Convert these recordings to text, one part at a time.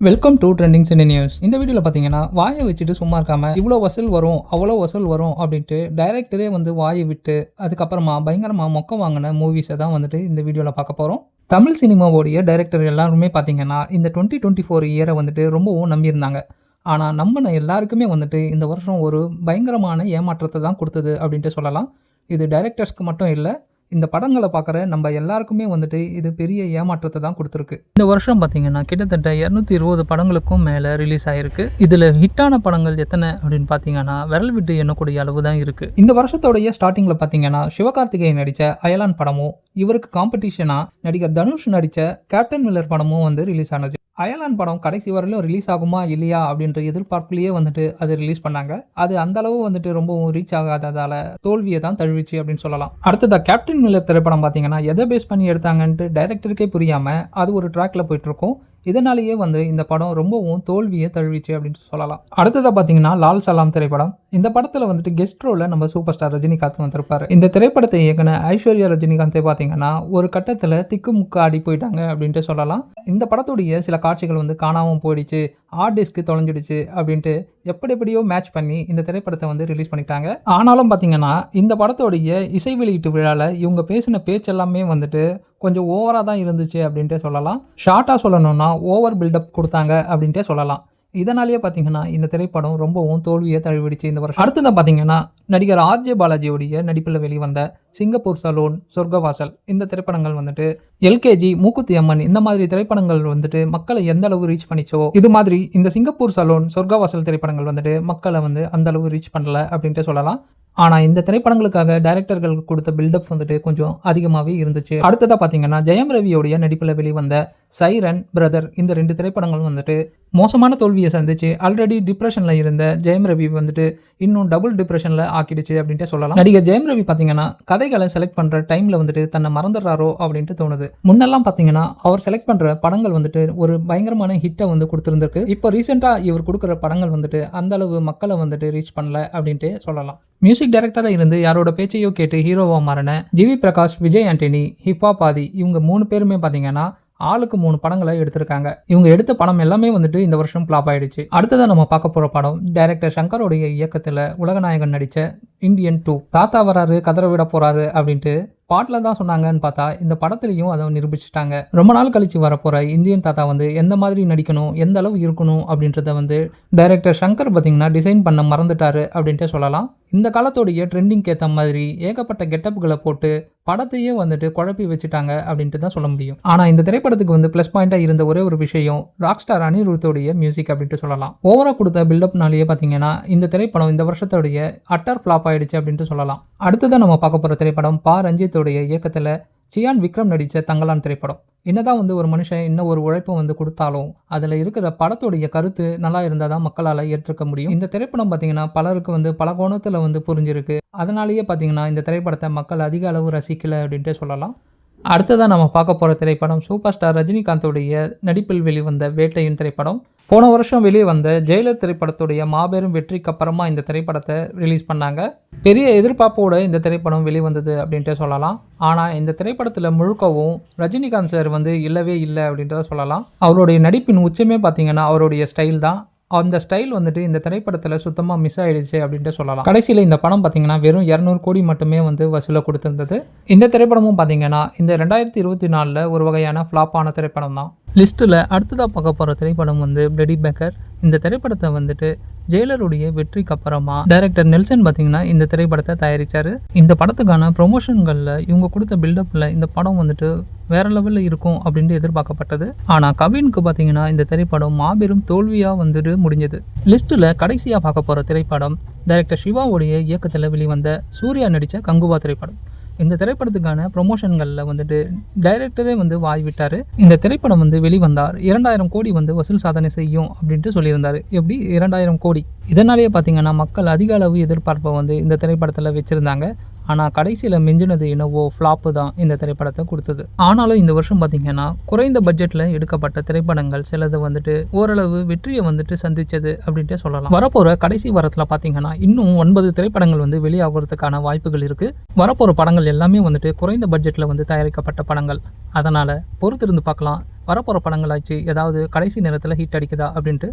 Welcome to trending cine news இந்த வீடியோவில் பார்த்தீங்கன்னா வாயை வச்சுட்டு சும்மா இருக்காம இவ்வளோ வசூல் வரும் அவ்வளோ வசூல் வரும் அப்படின்ட்டு டைரக்டரே வந்து வாயை விட்டு அதுக்கப்புறமா பயங்கரமாக மொக்க வாங்கின மூவிஸை தான் வந்துட்டு இந்த வீடியோவில் பார்க்க போகிறோம் தமிழ் சினிமாவோடைய டைரக்டர் எல்லாருமே பார்த்தீங்கன்னா இந்த டுவெண்ட்டி டுவெண்ட்டி ஃபோர் இயரை வந்துட்டு ரொம்பவும் நம்பியிருந்தாங்க. ஆனால் நம்பின எல்லாருக்குமே வந்துட்டு இந்த வருஷம் ஒரு பயங்கரமான ஏமாற்றத்தை தான் கொடுத்தது அப்படின்ட்டு சொல்லலாம். இது டைரக்டர்ஸ்க்கு மட்டும் இல்லை இந்த படங்களை பார்க்குற நம்ம எல்லாருக்குமே வந்துட்டு இது பெரிய ஏமாற்றத்தை தான் கொடுத்துருக்கு. இந்த வருஷம் பார்த்தீங்கன்னா கிட்டத்தட்ட இரநூத்தி இருபது படங்களுக்கும் மேலே ரிலீஸ் ஆயிருக்கு. இதில் ஹிட்டான படங்கள் எத்தனை அப்படின்னு பார்த்தீங்கன்னா விரல் விட்டு எண்ணக்கூடிய அளவு தான் இருக்குது இந்த வருஷத்தோடைய ஸ்டார்டிங்கில் பார்த்தீங்கன்னா சிவகார்த்திகேயன் நடித்த அயலான் படமும் இவருக்கு காம்படிஷனாக நடிகர் தனுஷ் நடித்த கேப்டன் மில்லர் படமும் வந்து ரிலீஸ் ஆனது. அயலான் படம் கடைசி வரையிலும் ரிலீஸ் ஆகுமா இல்லையா அப்படின்ற எதிர்பார்ப்புலேயே வந்துட்டு அது ரிலீஸ் பண்ணாங்க. அது அந்த அளவு வந்துட்டு ரொம்பவும் ரீச் ஆகாததால தோல்வியை தான் தழுவிச்சு அப்படின்னு சொல்லலாம். அடுத்ததாக கேப்டன் மில்லர் திரைப்படம் பார்த்தீங்கன்னா எதை பேஸ் பண்ணி எடுத்தாங்கன்ட்டு டைரக்டருக்கே புரியாமல் அது ஒரு ட்ராக்ல போயிட்டு இருக்கும். இதனாலேயே வந்து இந்த படம் ரொம்பவும் தோல்வியை தழுவிச்சு அப்படின்னு சொல்லலாம். அடுத்ததாக பார்த்தீங்கன்னா லால் சலாம் திரைப்படம். இந்த படத்தில் வந்துட்டு கெஸ்ட் ரோலில் நம்ம சூப்பர் ஸ்டார் ரஜினிகாந்த் வந்திருப்பார். இந்த திரைப்படத்தை இயக்குன ஐஸ்வர்யா ரஜினிகாந்தை பார்த்தீங்கன்னா ஒரு கட்டத்தில் திக்கு முக்கு ஆடி போயிட்டாங்க அப்படின்ட்டு சொல்லலாம். இந்த படத்துடைய சில காட்சிகள் வந்து காணாமல் போயிடுச்சு ஹார்ட் டிஸ்க்கு தொலைஞ்சிடுச்சு அப்படின்ட்டு எப்படி எப்படியோ மேட்ச் பண்ணி இந்த திரைப்படத்தை வந்து ரிலீஸ் பண்ணிட்டாங்க. ஆனாலும் பார்த்தீங்கன்னா இந்த படத்தோடைய இசை வெளியீட்டு விழாவில் இவங்க பேசின பேச்செல்லாமே வந்துட்டு கொஞ்சம் ஓவராக தான் இருந்துச்சு அப்படின்ட்டே சொல்லலாம். ஷார்ட்டாக சொல்லணும்னா ஓவர் பில்டப் கொடுத்தாங்க அப்படின்ட்டே சொல்லலாம். இதனாலேயே பார்த்தீங்கன்னா இந்த திரைப்படம் ரொம்பவும் தோல்வியை தழுவிடுச்சு இந்த வருஷம். அடுத்ததான் பார்த்தீங்கன்னா நடிகர் ஆர்ஜே பாலாஜியோடைய நடிப்பில் வெளிவந்த சிங்கப்பூர் சலூன் சொர்க்கவாசல் இந்த திரைப்படங்கள் வந்துட்டு எல்கேஜி மூக்குத்தி அம்மன் இந்த மாதிரி திரைப்படங்கள் வந்துட்டு மக்களை எந்த அளவு ரீச் பண்ணிச்சோ இது மாதிரி இந்த சிங்கப்பூர் சலூன் சொர்க்கவாசல் திரைப்படங்கள் வந்துட்டு மக்களை வந்து அந்த அளவு ரீச் பண்ணல அப்படின்ட்டு சொல்லலாம். ஆனால் இந்த திரைப்படங்களுக்காக டைரக்டர்கள் கொடுத்த பில்டப் வந்துட்டு கொஞ்சம் அதிகமாகவே இருந்துச்சு. அடுத்ததாக பார்த்தீங்கன்னா ஜெயம் ரவியோடைய நடிப்பில் வெளிவந்த சைரன் பிரதர் இந்த ரெண்டு திரைப்படங்கள் வந்துட்டு மோசமான தோல்வியை சந்திச்சு ஆல்ரெடி டிப்ரெஷனில் இருந்த ஜெயம் ரவி வந்துட்டு இன்னும் டபுள் டிப்ரெஷனில் ஆக்கிடுச்சு அப்படின்ட்டு சொல்லலாம். நடிகர் ஜெயம் ரவி பார்த்தீங்கன்னா கதைகளை செலக்ட் பண்ணுற டைமில் வந்துட்டு தன்னை மறந்துடுறாரோ அப்படின்ட்டு தோணுது. முன்னெல்லாம் பார்த்தீங்கன்னா அவர் செலக்ட் பண்ணுற படங்கள் வந்துட்டு ஒரு பயங்கரமான ஹிட்டை வந்து கொடுத்துருந்துருக்கு. இப்போ ரீசெண்டாக இவர் கொடுக்குற படங்கள் வந்துட்டு அந்தளவு மக்களை வந்துட்டு ரீச் பண்ணல அப்படின்ட்டு சொல்லலாம். மியூசிக் டைரக்டராக இருந்து யாரோட பேச்சையோ கேட்டு ஹீரோவாக மாறின G V Prakash Vijay Antony hip hop Aadhi இவங்க மூணு பேருமே பார்த்தீங்கன்னா ஆளுக்கு மூணு படங்களை எடுத்திருக்காங்க. இவங்க எடுத்த படம் எல்லாமே வந்துட்டு இந்த வருஷம் ஃப்ளாப் ஆயிடுச்சு. அடுத்ததான் நம்ம பார்க்க போகிற படம் டைரக்டர் சங்கருடைய இயக்கத்தில் உலகநாயகன் நடித்த இந்தியன் டூ தாத்தா வராரு கதற விட போறாரு அப்படின்ட்டு பாட்டில் தான் சொன்னாங்கன்னு பார்த்தா இந்த படத்துலையும் அதை நிரூபிச்சிட்டாங்க. ரொம்ப நாள் கழித்து வரப்போகிற இந்தியன் தாத்தா வந்து எந்த மாதிரி நடிக்கணும் எந்த அளவு இருக்கணும் அப்படின்றத வந்து டைரக்டர் சங்கர் பார்த்தீங்கன்னா டிசைன் பண்ண மறந்துட்டாரு அப்படின்ட்டு சொல்லலாம். இந்த காலத்தோடைய ட்ரெண்டிங்க்கு ஏற்ற மாதிரி ஏகப்பட்ட கெட்டப்புகளை போட்டு படத்தையே வந்துட்டு குழப்பி வச்சுட்டாங்க அப்படின்ட்டு தான் சொல்ல முடியும். ஆனால் இந்த திரைப்படத்துக்கு வந்து ப்ளஸ் பாயிண்டாக இருந்த ஒரே ஒரு விஷயம் ராக் ஸ்டார் அனிருத்தோடைய மியூசிக் அப்படின்ட்டு சொல்லலாம். ஓவராக கொடுத்த பில்டப்னாலேயே பார்த்தீங்கன்னா இந்த திரைப்படம் இந்த வருஷத்தோடைய அட்டர் ஃப்ளாப் ஆயிடுச்சு அப்படின்ட்டு சொல்லலாம். அடுத்ததான் நம்ம பார்க்க போகிற திரைப்படம் பா. ரஞ்சித்தோடைய இயக்கத்தில் சியான் விக்ரம் நடித்த தங்கலான் திரைப்படம். என்னதான் வந்து ஒரு மனுஷன் இன்னும் ஒரு உழைப்பும் வந்து கொடுத்தாலும் அதில் இருக்கிற படத்துடைய கருத்து நல்லா இருந்தால் தான் மக்களால் ஏற்றுக்க முடியும். இந்த திரைப்படம் பார்த்தீங்கன்னா பலருக்கு வந்து பல கோணத்தில் வந்து புரிஞ்சிருக்கு. அதனாலேயே பார்த்தீங்கன்னா இந்த திரைப்படத்தை மக்கள் அதிக அளவு ரசிக்கலை அப்படின்ட்டு சொல்லலாம். அடுத்ததாக நம்ம பார்க்க போகிற திரைப்படம் சூப்பர் ஸ்டார் ரஜினிகாந்தோடைய நடிப்பில் வெளிவந்த வேட்டையின் திரைப்படம். போன வருஷம் வெளியே வந்த ஜெயிலர் திரைப்படத்துடைய மாபெரும் வெற்றிக்கு அப்புறமா இந்த திரைப்படத்தை ரிலீஸ் பண்ணாங்க. பெரிய எதிர்பார்ப்போடு இந்த திரைப்படம் வெளிவந்தது அப்படின்ட்டு சொல்லலாம். ஆனால் இந்த திரைப்படத்தில் முழுக்கவும் ரஜினிகாந்த் சார் வந்து இல்லவே இல்லை அப்படின்றத சொல்லலாம். அவருடைய நடிப்பின் உச்சமே பார்த்தீங்கன்னா அவருடைய ஸ்டைல் தான். அந்த ஸ்டைல் வந்துட்டு இந்த திரைப்படத்தில் சுத்தமாக மிஸ் ஆகிடுச்சு அப்படின்ட்டு சொல்லலாம். கடைசியில் இந்த படம் பார்த்தீங்கன்னா வெறும் இரநூறு கோடி மட்டுமே வந்து வசூலை கொடுத்துருந்தது. இந்த திரைப்படமும் பார்த்தீங்கன்னா இந்த ரெண்டாயிரத்தி இருபத்தி நாலில் ஒரு வகையான ஃப்ளாப்பான திரைப்படம் தான் லிஸ்ட்டில் அடுத்ததாக பார்க்க போகிற திரைப்படம் வந்து பிளடி பேக்கர் இந்த திரைப்படத்தை வந்துட்டு ஜெயிலருடைய வெற்றிக்கு அப்புறமா டைரக்டர் நெல்சன் பார்த்தீங்கன்னா இந்த திரைப்படத்தை தயாரித்தார் இந்த படத்துக்கான ப்ரொமோஷன்களில் இவங்க கொடுத்த பில்டப்பில் இந்த படம் வந்துட்டு வேற லெவலில் இருக்கும் அப்படின்ட்டு எதிர்பார்க்கப்பட்டது. ஆனால் கவினுக்கு பார்த்தீங்கன்னா இந்த திரைப்படம் மாபெரும் தோல்வியாக வந்துட்டு முடிஞ்சது. லிஸ்ட்டில் கடைசியாக பார்க்க போகிற திரைப்படம் டைரக்டர் சிவாவுடைய இயக்கத்தில் வெளிவந்த சூர்யா நடித்த கங்குவா திரைப்படம். இந்த திரைப்படத்துக்கான ப்ரொமோஷன்களில் வந்துட்டு டைரக்டரே வந்து வாய் விட்டார். இந்த திரைப்படம் வந்து வெளிவந்தார். இரண்டாயிரம் கோடி வந்து வசூல் சாதனை செய்யும் அப்படின்ட்டு சொல்லியிருந்தார். எப்படி? இரண்டாயிரம் கோடி. இதனாலேயே பார்த்தீங்கன்னா மக்கள் அதிக அளவு எதிர்பார்ப்பை வந்து இந்த திரைப்படத்தில் வச்சுருந்தாங்க. ஆனால் கடைசியில் மிஞ்சினது என்னவோ ஃப்ளாப்பு தான் இந்த திரைப்படத்தை கொடுத்தது. ஆனாலும் இந்த வருஷம் பார்த்தீங்கன்னா குறைந்த பட்ஜெட்டில் எடுக்கப்பட்ட திரைப்படங்கள் சிலது வந்துட்டு ஓரளவு வெற்றியை வந்துட்டு சந்திச்சது அப்படின்ட்டு சொல்லலாம். வரப்போகிற கடைசி வாரத்தில் பார்த்தீங்கன்னா இன்னும் ஒன்பது திரைப்படங்கள் வந்து வெளியாகிறதுக்கான வாய்ப்புகள் இருக்குது வரப்போகிற படங்கள் எல்லாமே வந்துட்டு குறைந்த பட்ஜெட்டில் வந்து தயாரிக்கப்பட்ட படங்கள். அதனால் பொறுத்திருந்து பார்க்கலாம் வரப்போகிற படங்களாச்சு ஏதாவது கடைசி நேரத்தில் ஹிட் அடிக்குதா அப்படின்ட்டு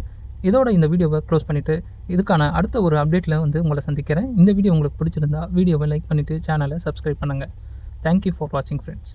இதோட இந்த வீடியோவை க்ளோஸ் பண்ணிவிட்டு இதுக்கான அடுத்த ஒரு அப்டேட்டில் வந்து உங்களை சந்திக்கிறேன். இந்த வீடியோ உங்களுக்கு பிடிச்சிருந்தா வீடியோவை லைக் பண்ணிவிட்டு சேனலை சப்ஸ்கிரைப் பண்ணுங்கள் தேங்க்யூ ஃபார் வாட்சிங் ஃப்ரெண்ட்ஸ்